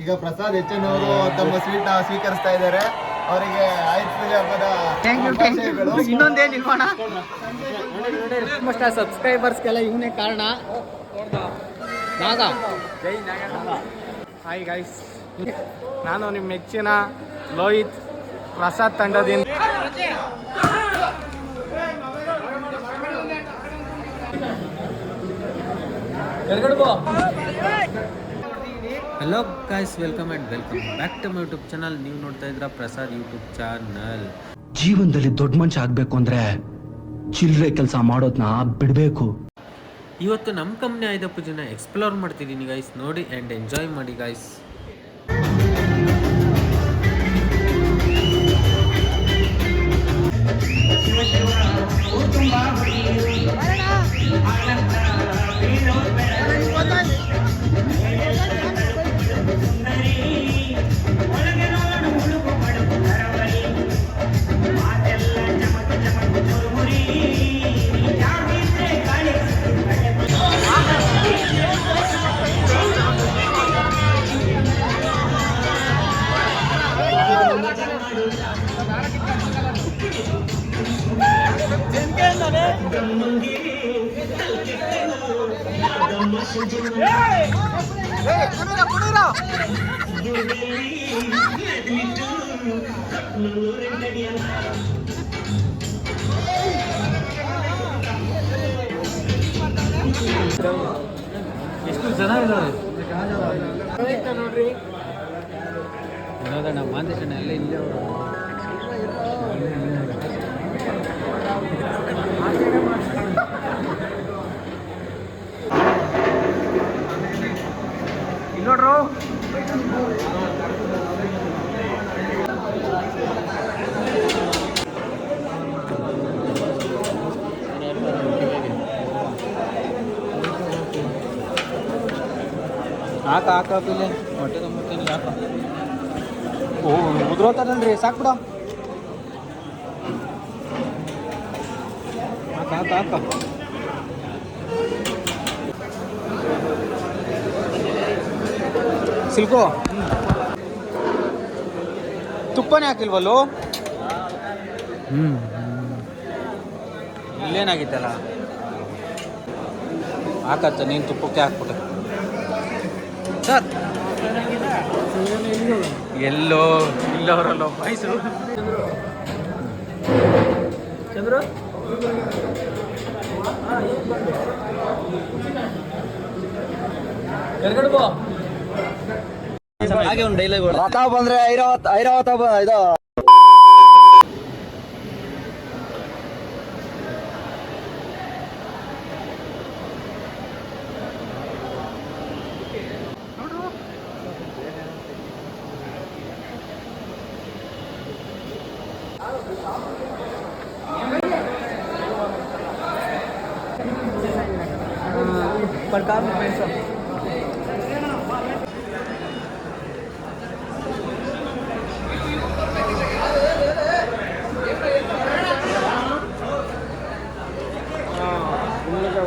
ಈಗ Prasad H N ಅವರು ತಮ್ಮ ಸ್ವೀಟ್ನ ಸ್ವೀಕರಿಸ್ತಾ ಇದ್ದಾರೆ. ಅವರಿಗೆ ಆಯುಧ ಪೂಜೆ ಹಬ್ಬದ ಥ್ಯಾಂಕ್ ಯು ಥ್ಯಾಂಕ್ ಯು ಶುಭಾಶಯಗಳು. ಇನ್ನೊಂದೇನು ಇಲ್ವಣ ಅಷ್ಟ ಸಬ್ಸ್ಕ್ರೈಬರ್ಸ್ಗೆಲ್ಲ ಇವನೇ ಕಾರಣ. ನಾಗ. ಹಾಯ್ ಗೈಸ್ ನಾನು ನಿಮ್ಮ ಮೆಚ್ಚಿನ ಲೋಹಿತ್ ಪ್ರಸಾದ್ ತಂಡದಿಂದ. Hello guys welcome and welcome back to my YouTube channel ನೀವು ನೋಡ್ತಾ ಇದ್ರ ಪ್ರಸಾದ್ ಯೂಟ್ಯೂಬ್ ಚಾನಲ್ ಜೀವನದಲ್ಲಿ ದೊಡ್ಡ ಮನುಷ್ಯ ಆಗಬೇಕು ಅಂದ್ರೆ ಚಿಲ್ಲರೆ ಕೆಲಸ ಮಾಡೋದನ್ನ ಬಿಡಬೇಕು. ಇವತ್ತು ನಮ್ಮ ಕಂಪ್ನಿ ಆಯ್ದ ಪೂಜೆನ ಎಕ್ಸ್ಪ್ಲೋರ್ ಮಾಡ್ತಿದ್ದೀನಿ ಗೈಸ್ ನೋಡಿ ಆ್ಯಂಡ್ ಎಂಜಾಯ್ ಮಾಡಿ ಗೈಸ್ ಎಷ್ಟು ಜನ ಇದ್ದಾರೆ ನೋಡ್ರಿ ವಿನೋದಣ್ಣ ಮಾಂದೇಶಣ್ಣ ಎಲ್ಲ ಇಲ್ಲೇ ಅವರು ಹಾಕ ಹಾಕ ಪಿಲೆ ಹೊಟ್ಟೆ ತುಂಬ ಹಾಕ. ಓ ಉದ್ರೋತಾರನ್ರಿ ಸಾಕ್ ಬಿಡ. ಹಾಕ ಹಾಕ ಹಾಕ. ಸಿಲ್ಕು? ತುಪ್ಪನೇ ಹಾಕಿಲ್ವಲ್ಲೋ? ಹ್ಞೂ ಇಲ್ಲೇನಾಗಿತ್ತಲ್ಲ? ಹಾಕತ್ತ, ನೀನು ತುಪ್ಪಕ್ಕೆ ಹಾಕ್ಬಿಟ್ಟು. ಸರ್. ಎಲ್ಲೋ, ಇಲ್ಲವರಲ್ಲೋ, ಮೈಸೂರು. ಎರಡು ಹಾಗೆ ಒಂದು ಡೈಲಾಗ್ ರಥ ಬಂದ್ರೆ ಐರಾವತ್ ಐರಾವತ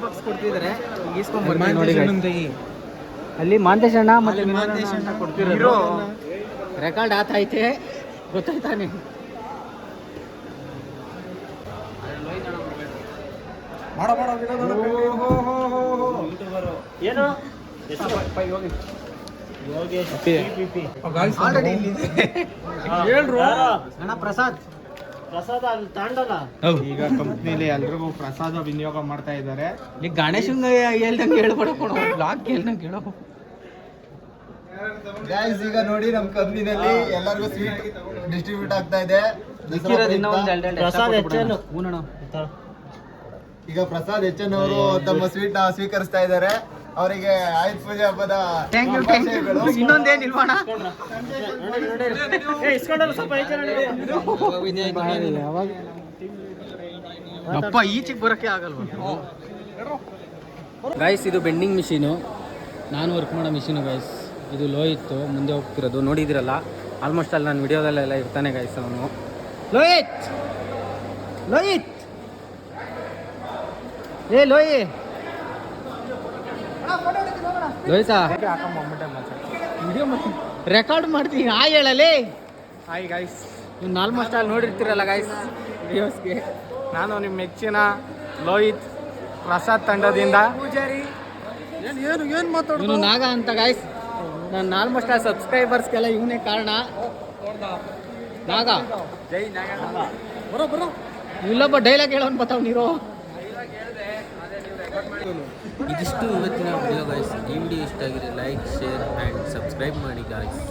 ಬಾಕ್ಸ್ ಕೊಡ್ತಿದ್ದಾರೆ ನೋಡಿ. ಅಲ್ಲಿ ಮಾಂತೇಶಣ್ಣ ಮತ್ತೆ ಮಾಂತೇಶಣ್ಣ ಕೊಡ್ತಿರೋ ರೆಕಾರ್ಡ್ ಆತೈತೆ ಗೊತ್ತಾಯ್ತಾ ನೀನು ಏನು? ಹೇಳ್ರು. ಅಣ್ಣ ಪ್ರಸಾದ್. ಈಗ ಕಂಪ್ನಿಲಿ ಎಲ್ರಿಗೂ ಪ್ರಸಾದ ವಿನಿಯೋಗ ಮಾಡ್ತಾ ಇದ್ದಾರೆ ಈಗ ಗಣೇಶನ್ ಹೇಳ್ದಂಗೆ ಹೇಳ್ಬೇಡ ಕೊಡು ಬ್ಲಾಗ್ ಹೇಳ್ದಂಗೆ ಹೇಳೋ ಗೈಸ್ ಈಗ ನೋಡಿ ನಮ್ಮ ಕಂಪ್ನಿನಲ್ಲಿ ಎಲ್ಲರಿಗೂ ಸ್ವೀಟ್ ಡಿಸ್ಟ್ರಿಬ್ಯೂಟ್ ಆಗ್ತಾ ಇದೆ. ಪ್ರಸಾದ್ ಹೆಚ್ಚೇನು? ಈಗ ಪ್ರಸಾದ್ ಹೆಚ್ಚನ್ ಅವರು ತಮ್ಮ ಸ್ವೀಟ್ ಸ್ವೀಕರಿಸ್ತಾ ಇದ್ದಾರೆ ಅವರಿಗೆ ಆಯುಧ ಪೂಜೆ ಹಬ್ಬದ ಥ್ಯಾಂಕ್ ಯು ಥ್ಯಾಂಕ್ ಯು ಶುಭಾಶಯಗಳು. ಇನ್ನೊಂದೇನು ಇಲ್ವಣ ಅಪ್ಪ ಈಚೆಗೆ ಬರೋಕ್ಕೆ ಆಗಲ್ವ? ಗೈಸ್ ಇದು ಬೆಂಡಿಂಗ್ ಮಿಷಿನು ನಾನು ವರ್ಕ್ ಮಾಡೋ ಮಿಷಿನು ಗೈಸ್ ಇದು ಲೋ ಇತ್ತು ಮುಂದೆ ಹೋಗ್ತಿರೋದು. ನೋಡಿದಿರಲ್ಲ ಆಲ್ಮೋಸ್ಟ್ ಅಲ್ಲಿ ನಾನು ವಿಡಿಯೋದಲ್ಲೆಲ್ಲ ಇರ್ತಾನೆ ಗೈಸ್ ಅವನು. ಲೋಹಿತ್! ಲೋಯಿತ್ ಏ ಲೋಹಿ! ಲೋಹಿತಾ. ರೆಕಾರ್ಡ್ ಮಾಡ್ತೀನಿ ಆ ಹೇಳಲಿ. ಹಾಯ್ ಗಾಯ್ಸ್ ನೀವು ಆಲ್ಮೋಸ್ಟ್ ಅಲ್ಲಿ ನೋಡಿರ್ತೀರಲ್ಲ ಗಾಯ್ಸ್ ವಿಡಿಯೋಸ್ಗೆ ನಾನು ನಿಮ್ಮ ಮೆಚ್ಚಿನ ಲೋಹಿತ್ ಪ್ರಸಾದ್ ತಂಡದಿಂದ. ಇವನು ನಾಗ ಅಂತ ಗಾಯ್ಸ್ ನಾನು ಆಲ್ಮೋಸ್ಟ್ ಆ ಸಬ್ಸ್ಕ್ರೈಬರ್ಸ್ಗೆಲ್ಲ ಇವನೇ ಕಾರಣ. ನಾಗ. ಜೈ ನಾಗ ಇಲ್ಲೊಬ್ಬ ಡೈಲಾಗ್ ಹೇಳೋನ್ ಬರ್ತಾವ್ ನೀರು ಇದಿಷ್ಟು ಇವತ್ತಿನ ವಿಡಿಯೋ ಗೈಸ್ ಈ ವಿಡಿಯೋ ಇಷ್ಟ ಆಗಿದೆ ಲೈಕ್ ಶೇರ್ ಆ್ಯಂಡ್ ಸಬ್ಸ್ಕ್ರೈಬ್ ಮಾಡಿ ಗಾಯ್ಸ್